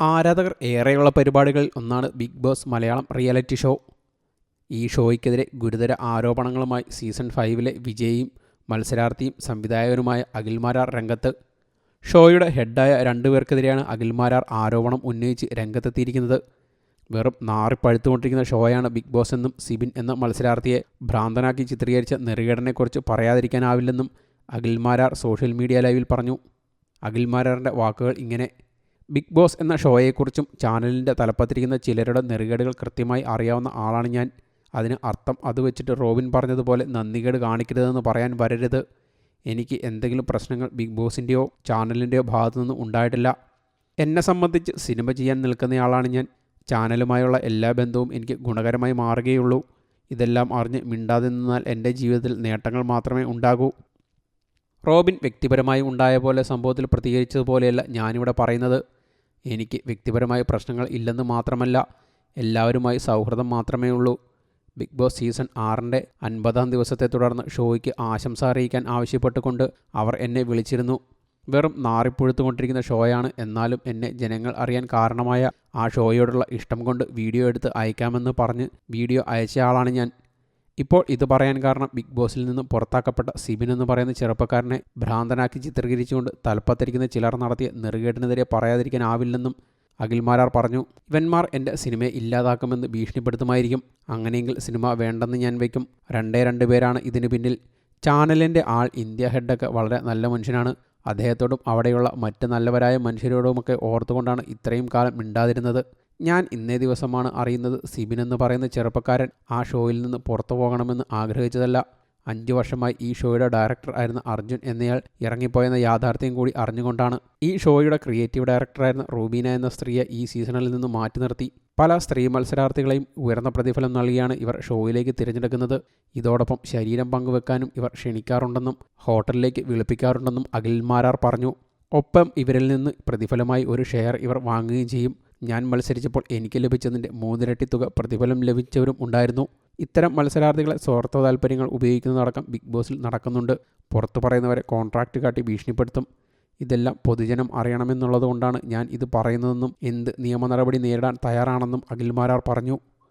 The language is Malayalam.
ആരാധകർ ഏറെയുള്ള പരിപാടികളിൽ ഒന്നാണ് big boss Malayalam reality show ഈ ഷോയ്ക്കെതിരെ ഗുരുതര ആരോപണങ്ങളുമായി സീസൺ ഫൈവിലെ വിജയിയും മത്സരാർത്ഥിയും സംവിധായകനുമായ അഖിൽമാരാർ രംഗത്ത്. ഷോയുടെ ഹെഡായ രണ്ടുപേർക്കെതിരെയാണ് അഖിൽമാരാർ ആരോപണം ഉന്നയിച്ച് രംഗത്തെത്തിയിരിക്കുന്നത്. വെറും നാറിപ്പഴുത്തുകൊണ്ടിരിക്കുന്ന ഷോയാണ് ബിഗ് ബോസ് എന്നും സിബിൻ എന്ന മത്സരാർത്ഥിയെ ഭ്രാന്തനാക്കി ചിത്രീകരിച്ച നെറുകേടനെക്കുറിച്ച് പറയാതിരിക്കാനാവില്ലെന്നും അഖിൽമാരാർ സോഷ്യൽ മീഡിയ ലൈവിൽ പറഞ്ഞു. അഖിൽമാരാറിന്റെ വാക്കുകൾ ഇങ്ങനെ ബിഗ് ബോസ് എന്ന ഷോയെക്കുറിച്ചും ചാനലിന്റെ തലപ്പത്തിരിക്കുന്ന ചിലരുടെ നെറുകേടുകൾ കൃത്യമായി അറിയാവുന്ന ആളാണ് ഞാൻ. അതിന് അർത്ഥം അത് വെച്ചിട്ട് റോബിൻ പറഞ്ഞതുപോലെ നന്ദികേട് കാണിക്കരുതെന്ന് പറയാൻ വരരുത്. എനിക്ക് എന്തെങ്കിലും പ്രശ്നങ്ങൾ ബിഗ് ബോസിന്റെയോ ചാനലിന്റെയോ ഭാഗത്തു നിന്ന് ഉണ്ടായിട്ടില്ല. എന്നെ സംബന്ധിച്ച് സിനിമ ചെയ്യാൻ നിൽക്കുന്നയാളാണ് ഞാൻ. ചാനലുമായുള്ള എല്ലാ ബന്ധവും എനിക്ക് ഗുണകരമായി മാറുകയുള്ളൂ. ഇതെല്ലാം അറിഞ്ഞ് മിണ്ടാതെ നിന്നാൽ എന്റെ ജീവിതത്തിൽ നേട്ടങ്ങൾ മാത്രമേ ഉണ്ടാകൂ. റോബിൻ വ്യക്തിപരമായി ഉണ്ടായ പോലെ സംഭവത്തിൽ പ്രതികരിച്ചതുപോലെയല്ല ഞാനിവിടെ പറയുന്നത്. എനിക്ക് വ്യക്തിപരമായ പ്രശ്നങ്ങൾ ഇല്ലെന്ന് മാത്രമല്ല എല്ലാവരുമായി സൗഹൃദം മാത്രമേ ഉള്ളൂ. ബിഗ് ബോസ് സീസൺ ആറിന്റെ അൻപതാം ദിവസത്തെ തുടർന്ന് ഷോയ്ക്ക് ആശംസ അറിയിക്കാൻ ആവശ്യപ്പെട്ടുകൊണ്ട് അവർ എന്നെ വിളിച്ചിരുന്നു. വെറും നാറിപ്പുഴുത്തുകൊണ്ടിരിക്കുന്ന ഷോയാണ് എന്നാലും എന്നെ ജനങ്ങൾ അറിയാൻ കാരണമായ ആ ഷോയോടുള്ള ഇഷ്ടം കൊണ്ട് വീഡിയോ എടുത്ത് അയക്കാമെന്ന് പറഞ്ഞ് വീഡിയോ അയച്ചയാളാണ് ഞാൻ. ഇപ്പോൾ ഇത് പറയാൻ കാരണം ബിഗ് ബോസിൽ നിന്നും പുറത്താക്കപ്പെട്ട സിബിൻ എന്ന് പറയുന്ന ചെറുപ്പക്കാരനെ ഭ്രാന്തനാക്കി ചിത്രീകരിച്ചുകൊണ്ട് തലപ്പത്തിരിക്കുന്ന ചിലർ നടത്തിയ നെറുകേടിനെതിരെ പറയാതിരിക്കാനാവില്ലെന്നും അഖിൽമാരാർ പറഞ്ഞു. ഇവന്മാർ എന്റെ സിനിമയെ ഇല്ലാതാക്കുമെന്ന് ഭീഷണിപ്പെടുത്തുമായിരിക്കും. അങ്ങനെയെങ്കിൽ സിനിമ വേണ്ടെന്ന് ഞാൻ വയ്ക്കും. രണ്ടേ രണ്ട് പേരാണ് ഇതിന് പിന്നിൽ. ചാനലിന്റെ ആൾ ഇന്ത്യ ഹെഡൊക്കെ വളരെ നല്ല മനുഷ്യനാണ്. അദ്ദേഹത്തോടും അവിടെയുള്ള മറ്റ് നല്ലവരായ മനുഷ്യരോടുമൊക്കെ ഓർത്തുകൊണ്ടാണ് ഇത്രയും കാലം മിണ്ടാതിരുന്നത്. ഞാൻ ഇന്നേ ദിവസമാണ് അറിയുന്നത് സിബിൻ എന്ന് പറയുന്ന ചെറുപ്പക്കാരൻ ആ ഷോയിൽ നിന്ന് പുറത്തു പോകണമെന്ന് ആഗ്രഹിച്ചതല്ല. അഞ്ചു വർഷമായി ഈ ഷോയുടെ ഡയറക്ടർ ആയിരുന്ന അർജുൻ എന്നയാൾ ഇറങ്ങിപ്പോയെന്ന യാഥാർത്ഥ്യം കൂടി അറിഞ്ഞുകൊണ്ടാണ് ഈ ഷോയുടെ ക്രിയേറ്റീവ് ഡയറക്ടറായിരുന്ന റൂബീന എന്ന സ്ത്രീയെ ഈ സീസണിൽ നിന്ന് മാറ്റി നിർത്തി. പല സ്ത്രീ മത്സരാർത്ഥികളെയും ഉയർന്ന പ്രതിഫലം നൽകിയാണ് ഇവർ ഷോയിലേക്ക് തിരഞ്ഞെടുക്കുന്നത്. ഇതോടൊപ്പം ശരീരം പങ്കുവെക്കാനും ഇവർ ക്ഷണിക്കാറുണ്ടെന്നും ഹോട്ടലിലേക്ക് വിളിപ്പിക്കാറുണ്ടെന്നും അഖിൽമാരാർ പറഞ്ഞു. ഒപ്പം ഇവരിൽ നിന്ന് പ്രതിഫലമായി ഒരു ഷെയർ ഇവർ വാങ്ങുകയും ചെയ്യും. ഞാൻ മത്സരിച്ചപ്പോൾ എനിക്ക് ലഭിച്ചതിന്റെ മൂന്നിരട്ടി തുക പ്രതിഫലം ലഭിച്ചവരും ഉണ്ടായിരുന്നു. ഇത്തരം മത്സരാർത്ഥികളെ സ്വാർത്ഥ താല്പര്യങ്ങൾ ഉപയോഗിക്കുന്നതടക്കം ബിഗ് ബോസിൽ നടക്കുന്നുണ്ട്. പുറത്തു പറയുന്നവരെ കോൺട്രാക്റ്റ് കാട്ടി ഭീഷണിപ്പെടുത്തും. ഇതെല്ലാം പൊതുജനം അറിയണമെന്നുള്ളതുകൊണ്ടാണ് ഞാൻ ഇത് പറയുന്നതെന്നും എന്ത് നിയമ നടപടി നേരിടാൻ തയ്യാറാണെന്നും അഖിൽമാരാർ പറഞ്ഞു.